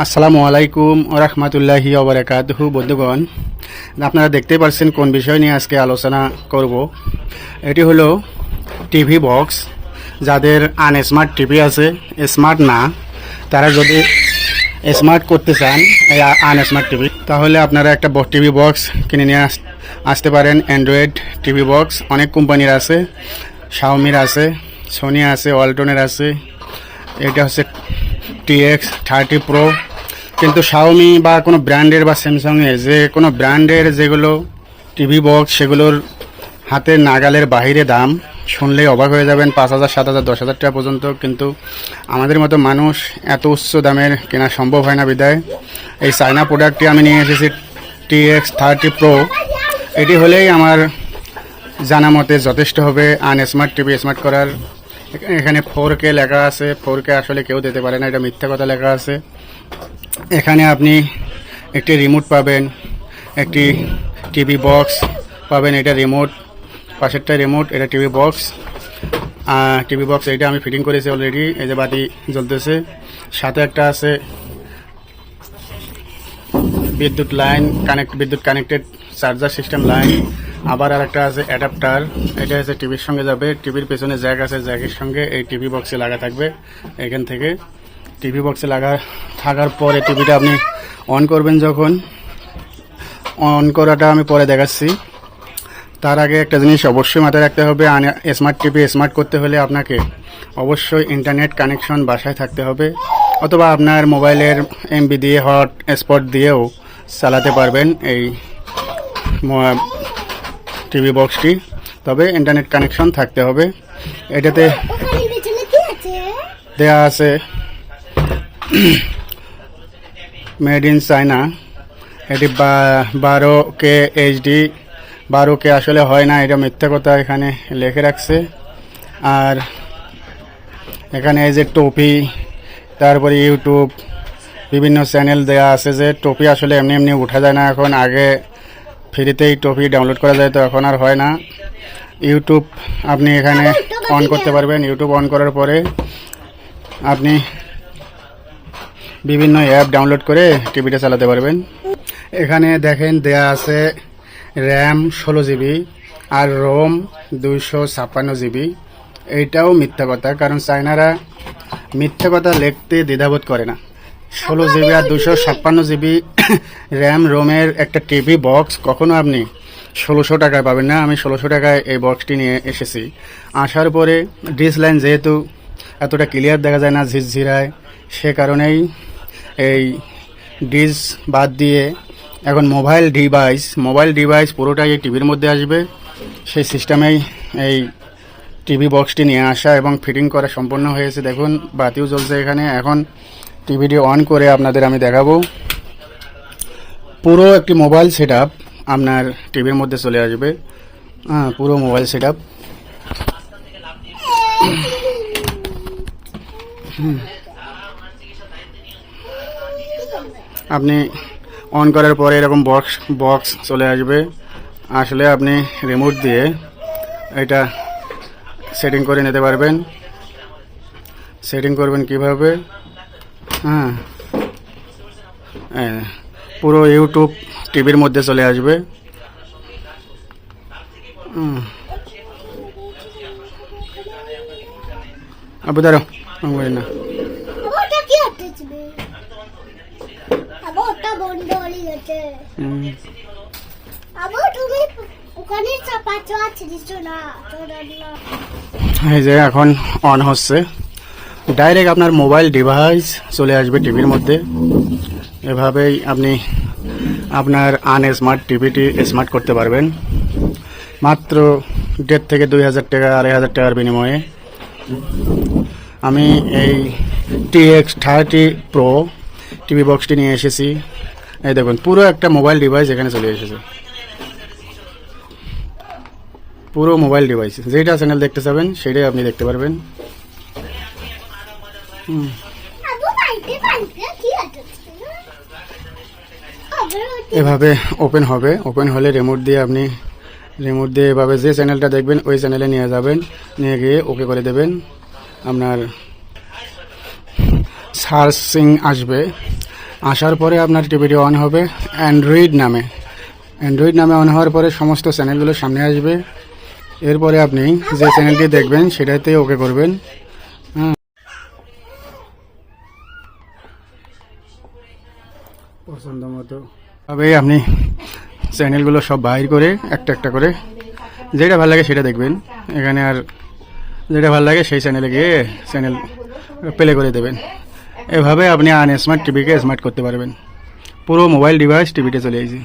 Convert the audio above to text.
আসসালামু আলাইকুম রহমতুল্লাহি ওবরাকাতহু বন্ধুগণ। আপনারা দেখতে পাচ্ছেন কোন বিষয় নিয়ে আজকে আলোচনা করব। এটি হলো টিভি বক্স। যাদের আনস্মার্ট টিভি আছে, স্মার্ট না, তারা যদি স্মার্ট করতে চান এই আনস্মার্ট টিভি, তাহলে আপনারা একটা টিভি বক্স কিনে নিয়ে আস- আসতে পারেন। অ্যান্ড্রয়েড টিভি বক্স, অনেক কোম্পানির আছে। শাওমির আছে, সোনি আছে ওয়ালটনের আছে। এটা হচ্ছে টিএক্স থার্টি প্রো। কিন্তু শাওমি বা কোনো ব্র্যান্ডের বা স্যামসাংয়ের যে কোনো ব্র্যান্ডের যেগুলো টিভি বক্স সেগুলোর হাতের নাগালের বাহিরে দাম শুনলেই অবাক হয়ে যাবেন পাঁচ হাজার, সাত হাজার, দশ হাজার টাকা পর্যন্ত। কিন্তু আমাদের মতো মানুষ এত উচ্চ দামের কেনা সম্ভব হয় না বিদায়। এই চায়না প্রোডাক্টটি আমি নিয়ে এসেছি টিএক্স থার্টি প্রো এটি হলেই আমার জানা মতে যথেষ্ট হবে আন স্মার্ট টিভি স্মার্ট করার। এখানে- এখানে ফোর কে লেখা আছে। ফোর কে আসলে কেউ দিতে পারে না, এটা মিথ্যা কথা লেখা আছে। এখানে আপনি একটি রিমোট পাবেন, একটি টিভি বক্স পাবেন, এটা রিমোট পাশেরটা রিমোট এটা টিভি বক্স টিভি বক্স এটা আমি ফিটিং করেছি অলরেডি এই যে বাতি জ্বলতেছে। সাথে একটা আছে বিদ্যুৎ লাইন কানেক্ট বিদ্যুৎ কানেক্টেড চার্জার সিস্টেম লাইন আবার আর একটা আছে অ্যাডাপ্টার এটা আছে টিভির সঙ্গে যাবে টিভির পেছনে জ্যাক আছে জ্যাকের সঙ্গে এই টিভি বক্সে লাগা থাকবে, এখান থেকে। টিভি বক্সে লাগা থাকার পরে টিভিটা আপনি অন করবেন যখন। অন করাটা আমি পরে দেখাচ্ছি। তার আগে একটা জিনিস অবশ্যই মাথায় রাখতে হবে স্মার্ট টিভি স্মার্ট করতে হলে আপনাকে অবশ্যই ইন্টারনেট কানেকশন বাসায় থাকতে হবে অথবা আপনার মোবাইলের এমবি দিয়ে হট স্পট দিয়েও চালাতে পারবেন এই টিভি বক্সটি তবে ইন্টারনেট কানেকশন থাকতে হবে। এটাতে দেয়া আছে। Made in China. এটি বা- বারো কে এইচডি বারো কে আসলে হয় না এটা মিথ্যা কথা এখানে লিখে রাখছে। আর এখানে এই যে টপি তারপরে ইউটিউব বিভিন্ন চ্যানেল দেয়া আছে যে টপি আসলে এমনি এমনি উঠা যায় না। এখন আগে ফ্রিতেই টপি ডাউনলোড করা যায় তো এখন আর হয় না। ইউটিউব আপনি এখানে অন করতে পারবেন। ইউটিউব অন করার পরে আপনি বিভিন্ন অ্যাপ ডাউনলোড করে টিভিটা চালাতে পারবেন। এখানে দেখেন দেয়া আছে র্যাম ষোলো জিবি আর রোম দুইশো ছাপ্পান্ন জিবি এইটাও মিথ্যা কথা কারণ চায়নারা মিথ্যা কথা লিখতে দ্বিধাবোধ করে না। ষোলো জিবি আর দুশো ছাপ্পান্ন জিবি র্যাম রোমের একটা টিভি বক্স কখনো আপনি ষোলোশো টাকায় পাবেন না। আমি ষোলোশো টাকায় এই বক্সটি নিয়ে এসেছি। আসার পরে ডিস লাইন যেহেতু এতটা ক্লিয়ার দেখা যায় না ঝিরঝিরায় সে কারণেই এই ডিস বাদ দিয়ে এখন মোবাইল ডিভাইস মোবাইল ডিভাইস পুরোটাই এই টিভির মধ্যে আসবে। সেই সিস্টেমেই এই টিভি বক্সটি নিয়ে আসা এবং ফিটিং করা সম্পন্ন হয়েছে। দেখুন, বাতিও জ্বলছে এখানে। এখন টিভিটি অন করে আপনাদের আমি দেখাবো। পুরো একটি মোবাইল সেট আপনার টিভির মধ্যে চলে আসবে। হ্যাঁ পুরো মোবাইল সেট আপনি অন করার পরে এরকম বক্স বক্স চলে আসবে। আসলে আপনি রিমোট দিয়ে এটা সেটিং করে নিতে পারবেন। সেটিং করবেন কীভাবে? হ্যাঁ। পুরো ইউটিউব টিভির মধ্যে চলে আসবে। আবু দাঁড়ো না। ওটা কি হচ্ছে আবার ওটা বন্ধ হয়ে গেছে আবার তুমি ওখানে চাপাচ্ছ? আছে দিচ্ছ না। এই যে এখন অন হচ্ছে। ডাইরেক্ট আপনার মোবাইল ডিভাইস চলে আসবে টিভির মধ্যে। এভাবেই আপনি আপনার আন স্মার্ট টিভিটি স্মার্ট করতে পারবেন। মাত্র দেড় থেকে দুই হাজার টাকা আড়াই হাজার টাকার বিনিময়ে। আমি এই টিএক্স থার্টি প্রো টিভি বক্সটি নিয়ে এসেছি। এই দেখুন, পুরো একটা মোবাইল ডিভাইস এখানে চলে এসেছে। পুরো মোবাইল ডিভাইস যেটা চ্যানেল দেখতে চাবেন, সেটাই আপনি দেখতে পারবেন। এভাবে ওপেন হবে। ওপেন হলে রিমোট দিয়ে আপনি রিমোট দিয়ে এভাবে যে চ্যানেলটা দেখবেন, ওই চ্যানেলে নিয়ে যাবেন। নিয়ে গিয়ে ওকে করে দেবেন। আপনার সার্চিং আসবে। আসার পরে আপনার টিভিটি অন হবে অ্যান্ড্রয়েড নামে। অ্যান্ড্রয়েড নামে অন হওয়ার পরে সমস্ত চ্যানেলগুলো সামনে আসবে। এরপরে আপনি যে চ্যানেলটি দেখবেন সেটাতে ওকে করবেন। পছন্দ মতো তবে আপনি চ্যানেলগুলো সব বাইর করে একটা একটা করে যেটা ভালো লাগে সেটা দেখবেন। এখানে আর যেটা ভালো লাগে সেই চ্যানেলে গিয়ে চ্যানেল প্লে করে দেবেন। এভাবে আপনি আন স্মার্ট টিভিকে স্মার্ট করতে পারবেন। পুরো মোবাইল ডিভাইস টিভিতে চলে আসছে